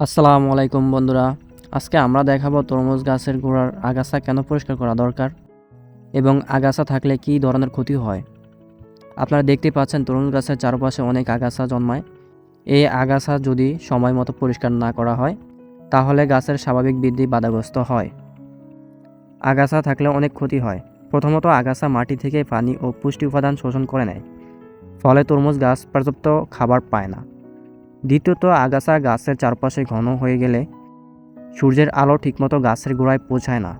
আসসালামু আলাইকুম বন্ধুরা, আজকে আমরা দেখাবো তরমুজ গাছের গোড়ার আগাছা কেন পরিষ্কার করা দরকার এবং আগাছা থাকলে কী ধরনের ক্ষতি হয়। আপনারা দেখতে পাচ্ছেন তরমুজ গাছের চারপাশে অনেক আগাছা জন্মায়। এই আগাছা যদি সময় মতো পরিষ্কার না করা হয়, তাহলে গাছের স্বাভাবিক বৃদ্ধি বাধাগ্রস্ত হয়। আগাছা থাকলে অনেক ক্ষতি হয়। প্রথমত, আগাছা মাটি থেকে পানি ও পুষ্টি উপাদান শোষণ করে নেয়। ফলে তরমুজ গাছ পর্যাপ্ত খাবার পায় না। দ্বিতীয়ত, আগাছা গাছের চারপাশে ঘন হয়ে গেলে সূর্যের আলো ঠিকমতো গাছের গোড়ায় পৌঁছায় না।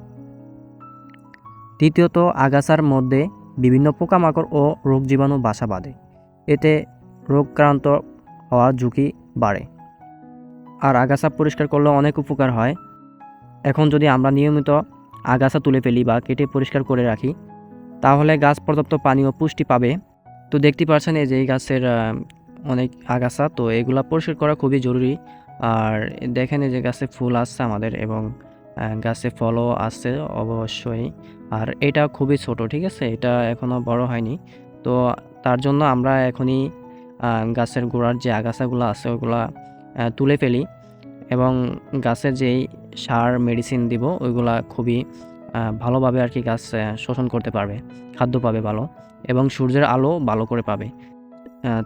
তৃতীয়ত, আগাছার মধ্যে বিভিন্ন পোকামাকড় ও রোগ জীবাণু বাসা বাঁধে। এতে রোগক্রান্ত হওয়ার ঝুঁকি বাড়ে। আর আগাছা পরিষ্কার করলে অনেক উপকার হয়। এখন যদি আমরা নিয়মিত আগাছা তুলে ফেলি বা কেটে পরিষ্কার করে রাখি, তাহলে গাছ পর্যাপ্ত পানি ও পুষ্টি পাবে। তো দেখতে পাচ্ছেন এই যে এই গাছের অনেক আগাছা, তো এগুলো পরিষ্কার করা খুবই জরুরি। আর দেখেন যে গাছে ফুল আসছে আমাদের এবং গাছে ফলও আসছে অবশ্যই। আর এটা খুবই ছোট, ঠিক আছে? এটা এখনও বড় হয়নি। তো তার জন্য আমরা এখনই গাছের গোড়ার যে আগাছাগুলো আছে ওগুলা তুলে ফেলি এবং গাছের যেই সার, মেডিসিন দিব, ওইগুলা খুবই ভালোভাবে আর কি গাছ শোষণ করতে পারবে, খাদ্য পাবে ভালো এবং সূর্যের আলো ভালো করে পাবে।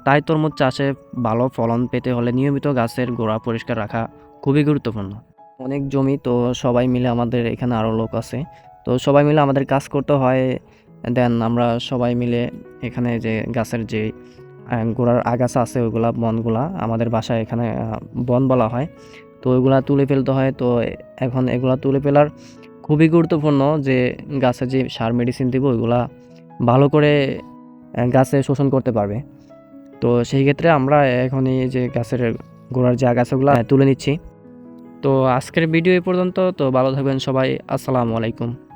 তাই তরমুজ চাষে ভালো ফলন পেতে হলে নিয়মিত গাছের গোড়া পরিষ্কার রাখা খুবই গুরুত্বপূর্ণ। অনেক জমি তো সবাই মিলে আমাদের এখানে আরও লোক আছে। তো সবাই মিলে আমাদের কাজ করতে হয়, দেন আমরা সবাই মিলে এখানে যে গাছের যে গোড়ার আগাছা আছে, ওইগুলা বনগুলা আমাদের বাসায় এখানে বন বলা হয়। তো ওইগুলা তুলে ফেলতে হয়। তো এখন এগুলা তুলে ফেলার খুবই গুরুত্বপূর্ণ যে গাছে যে সার মেডিসিন দিব, ওইগুলা ভালো করে গাছে শোষণ করতে পারবে। তো সেই ক্ষেত্রে আমরা এখন এই যে গাছের গোড়ার যে আগাছাগুলো তুলে নিচ্ছি। তো আজকের ভিডিও এই পর্যন্ত, তো ভালো থাকবেন সবাই। আসসালামু আলাইকুম।